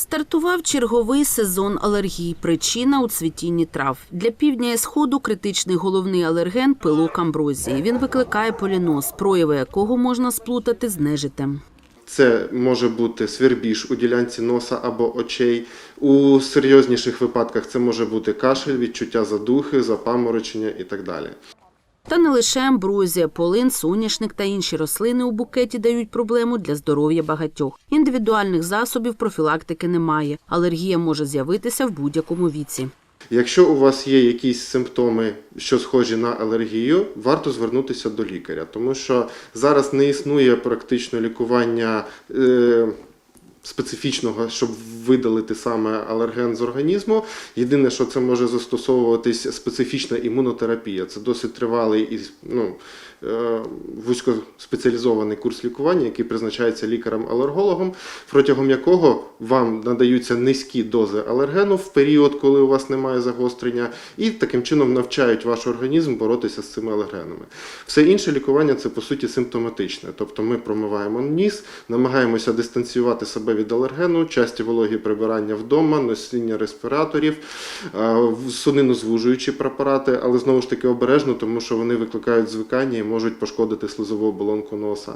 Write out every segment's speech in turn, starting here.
Стартував черговий сезон алергій. Причина у цвітінні трав. Для півдня і сходу критичний головний алерген пилок амброзії. Він викликає поліноз, прояви якого можна сплутати з нежитем. Це може бути свербіж у ділянці носа або очей. У серйозніших випадках це може бути кашель, відчуття задухи, запаморочення і так далі. Та не лише амброзія, полин, соняшник та інші рослини у букеті дають проблему для здоров'я багатьох. Індивідуальних засобів профілактики немає. Алергія може з'явитися в будь-якому віці. Якщо у вас є якісь симптоми, що схожі на алергію, варто звернутися до лікаря, тому що зараз не існує практично лікування. Е- Специфічного, щоб видалити саме алерген з організму. Єдине, що це може застосовуватись специфічна імунотерапія. Це досить тривалий і ну, е, вузькоспеціалізований курс лікування, який призначається лікарем-алергологом, протягом якого вам надаються низькі дози алергену в період, коли у вас немає загострення, і таким чином навчають ваш організм боротися з цими алергенами. Все інше лікування це по суті симптоматичне. Тобто ми промиваємо ніс, намагаємося дистанціювати себе від алергену, часті вологі прибирання вдома, носіння респіраторів, судинозвужуючі препарати, але знову ж таки обережно, тому що вони викликають звикання і можуть пошкодити слизову оболонку носа.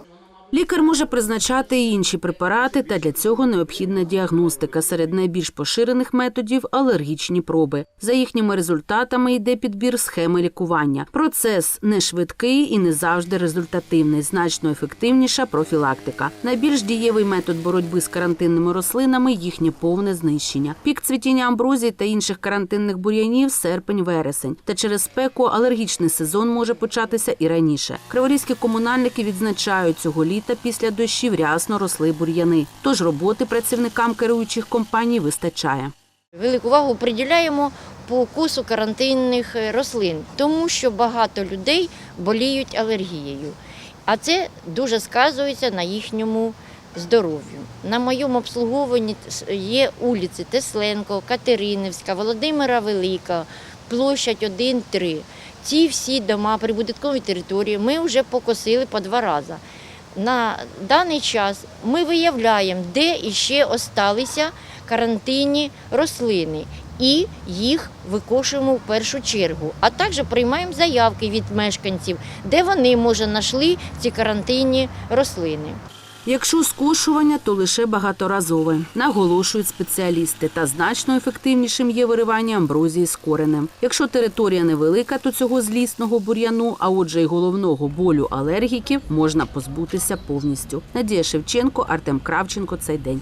Лікар може призначати і інші препарати, та для цього необхідна діагностика. Серед найбільш поширених методів алергічні проби. За їхніми результатами йде підбір схеми лікування. Процес не швидкий і не завжди результативний. Значно ефективніша профілактика. Найбільш дієвий метод боротьби з карантинними рослинами їхнє повне знищення. Пік цвітіння амброзії та інших карантинних бур'янів серпень-вересень. Та через спеку алергічний сезон може початися і раніше. Криворізькі комунальники відзначають цього літа після дощів рясно росли бур'яни. Тож роботи працівникам керуючих компаній вистачає. Велику увагу приділяємо по укусу карантинних е, рослин, тому що багато людей боліють алергією, а це дуже сказується на їхньому здоров'ю. На моєму обслуговуванні є вулиці Тесленко, Катеринівська, Володимира Велика, площадь 1-3. Ці всі дома прибудинкової території ми вже покосили по два рази. На даний час ми виявляємо, де іще осталися карантинні рослини, і їх викошуємо в першу чергу. А також приймаємо заявки від мешканців, де вони може знайшли ці карантинні рослини. Якщо скошування, то лише багаторазове, наголошують спеціалісти. Та значно ефективнішим є виривання амброзії з коренем. Якщо територія невелика, то цього злісного бур'яну, а отже, й головного болю алергіків, можна позбутися повністю. Надія Шевченко, Артем Кравченко. Цей день.